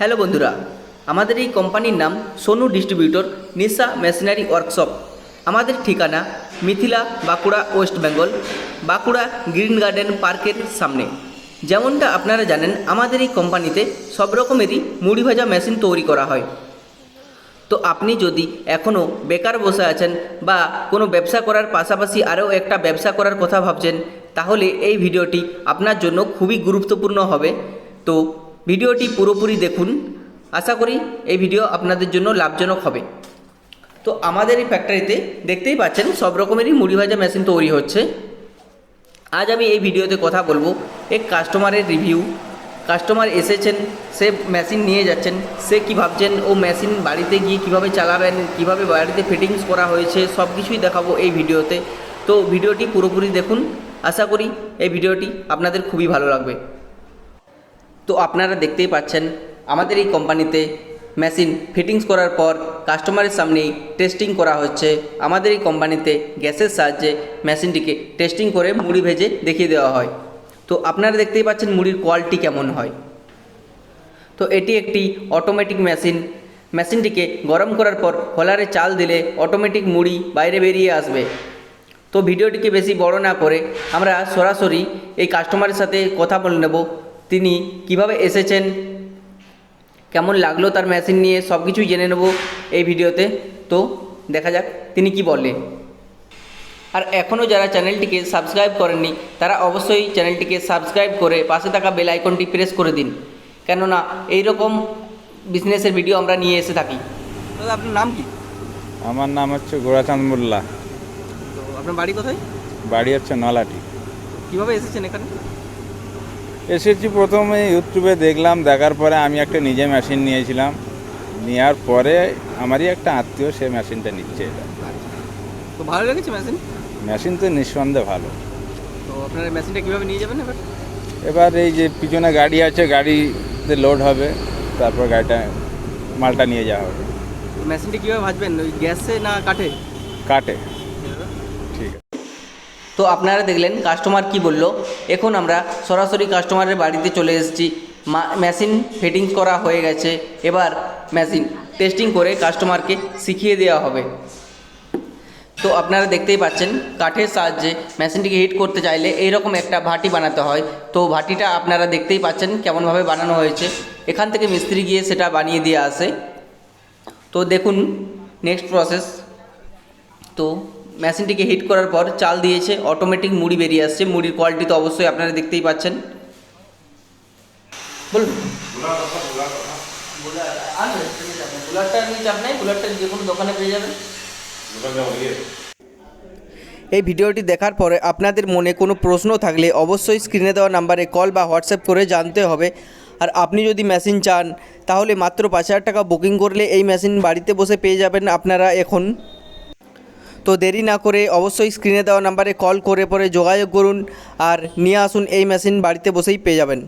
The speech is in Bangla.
হ্যালো বন্ধুরা, আমাদের এই কোম্পানির নাম Sonu distributor Nisha machinery workshop. আমাদের ঠিকানা Mithila Bankura West Bengal, Bankura green garden পার্কের সামনে। যেমনটা আপনারা জানেন, আমাদের এই কোম্পানিতে সব রকমেরই মুড়ি ভাজা মেশিন তৈরি করা হয়। তো আপনি যদি এখনও বেকার বসে আছেন বা কোনো ব্যবসা করার পাশাপাশি আরও একটা ব্যবসা করার কথা ভাবছেন, তাহলে এই ভিডিওটি আপনার জন্য খুবই গুরুত্বপূর্ণ হবে। তো ভিডিওটি পুরোপুরি দেখুন। আশা করি এই ভিডিও আপনাদের জন্য লাভজনক হবে। তো আমাদের এই ফ্যাক্টরিতে দেখতেই পাচ্ছেন, সব রকমেরই মুড়ি ভাজা মেশিন তৈরি হচ্ছে। আজ আমি এই ভিডিওতে কথা বলব এক কাস্টমারের রিভিউ কাস্টমার এসেছেন, সে মেশিন নিয়ে যাচ্ছেন, সে কী ভাবছেন, ও মেশিন বাড়িতে গিয়ে কীভাবে চালাবেন, কীভাবে বাড়িতে ফিটিংস করা হয়েছে সব কিছুই দেখাবো এই ভিডিওতে। তো ভিডিওটি পুরোপুরি দেখুন। আশা করি এই ভিডিওটি আপনাদের খুবই ভালো লাগবে। তো আপনারা দেখতেই পাচ্ছেন, আমাদের এই কোম্পানিতে মেশিন ফিটিংস করার পর কাস্টমারের সামনেই টেস্টিং করা হচ্ছে। আমাদের এই কোম্পানিতে গ্যাসের সাহায্যে মেশিনটিকে টেস্টিং করে মুড়ি ভেজে দেখিয়ে দেওয়া হয়। তো আপনারা দেখতেই পাচ্ছেন মুড়ির কোয়ালিটি কেমন হয়। তো এটি একটি অটোমেটিক মেশিন মেশিনটিকে গরম করার পর হোলারে চাল দিলে অটোমেটিক মুড়ি বাইরে বেরিয়ে আসবে। তো ভিডিওটিকে বেশি বড় না করে আমরা সরাসরি এই কাস্টমারের সাথে কথা বলে নেব। তিনি কীভাবে এসেছেন? কেমন লাগল তার মেশিন নিয়ে? সব কিছুই জেনে নেব এই ভিডিওতে। তো দেখা যাক তিনি কি বললেন আর এখনও যারা চ্যানেলটিকে সাবস্ক্রাইব করেননি তারা অবশ্যই চ্যানেলটিকে সাবস্ক্রাইব করে পাশে থাকা বেল আইকনটি প্রেস করে দিন। কেননা এই রকম বিজনেসের ভিডিও আমরা নিয়ে এসে থাকি। দাদা আপনার নাম কি? আমার নাম হচ্ছে গোরাচাঁদ মোল্লা। তো আপনার বাড়ি কোথায়? বাড়ি হচ্ছে নলাটি। কীভাবে এসেছেন এখানে? এসেছি প্রথমে ইউটিউবে দেখলাম দেখার পরে আমি একটা নিজে মেশিন নিয়েছিলাম। নেওয়ার পরে আমারই একটা আত্মীয় সে মেশিনটা নিচ্ছে এটা। তো ভালো লেগেছে মেশিন মেশিন তো নিঃসন্দেহে ভালো। তো আপনার মেশিনটা কীভাবে নিয়ে যাবেন এবার? এবার এই যে পিছনে গাড়ি আছে গাড়িতে লোড হবে তারপর গাড়িটা মালটা নিয়ে যাওয়া হবে। মেশিনটা কীভাবে ভাজবেন? ওই গ্যাসে না কাঠে? আছে তো আপনারা দেখলেন কাস্টমার কি বলল? এখন আমরা সরাসরি কাস্টমারের বাড়িতে চলে এসেছি। মেশিন ফিটিংস করা হয়ে গেছে। এবার মেশিন টেস্টিং করে কাস্টমারকে শিখিয়ে দেওয়া হবে। তো আপনারা দেখতেই পাচ্ছেন কাঠের সাহায্যে মেশিনটিকে হিট করতে চাইলে এইরকম একটা ভাটি বানাতে হয়। তো ভাটিটা আপনারা দেখতেই পাচ্ছেন কেমনভাবে বানানো হয়েছে। এখান থেকে মিস্ত্রি গিয়ে সেটা বানিয়ে দিয়ে আসে। তো দেখুন নেক্সট প্রসেস তো মেশিনটিকে হিট করার পর চাল দিয়েছে অটোমেটিক মুড়ি বেরিয়ে আসছে, মুড়ির কোয়ালিটি তো অবশ্যই আপনারা দেখতেই পাচ্ছেন। বলুন। দোকানে পেয়ে যাবেন এই ভিডিওটি দেখার পরে আপনাদের মনে কোনো প্রশ্ন থাকলে অবশ্যই স্ক্রিনে দেওয়া নাম্বারে কল বা হোয়াটসঅ্যাপ করে জানতে হবে। আর আপনি যদি মেশিন চান, তাহলে মাত্র পাঁচ হাজার টাকা বুকিং করলে এই মেশিন বাড়িতে বসে পেয়ে যাবেন আপনারা এখন। তো দেরি না করে অবশ্যই স্ক্রিনে দেওয়া নাম্বারে কল করে পরে যোগাযোগ করুন আর নিয়ে আসুন এই মেশিন বাড়িতে বসেই পেয়ে যাবেন।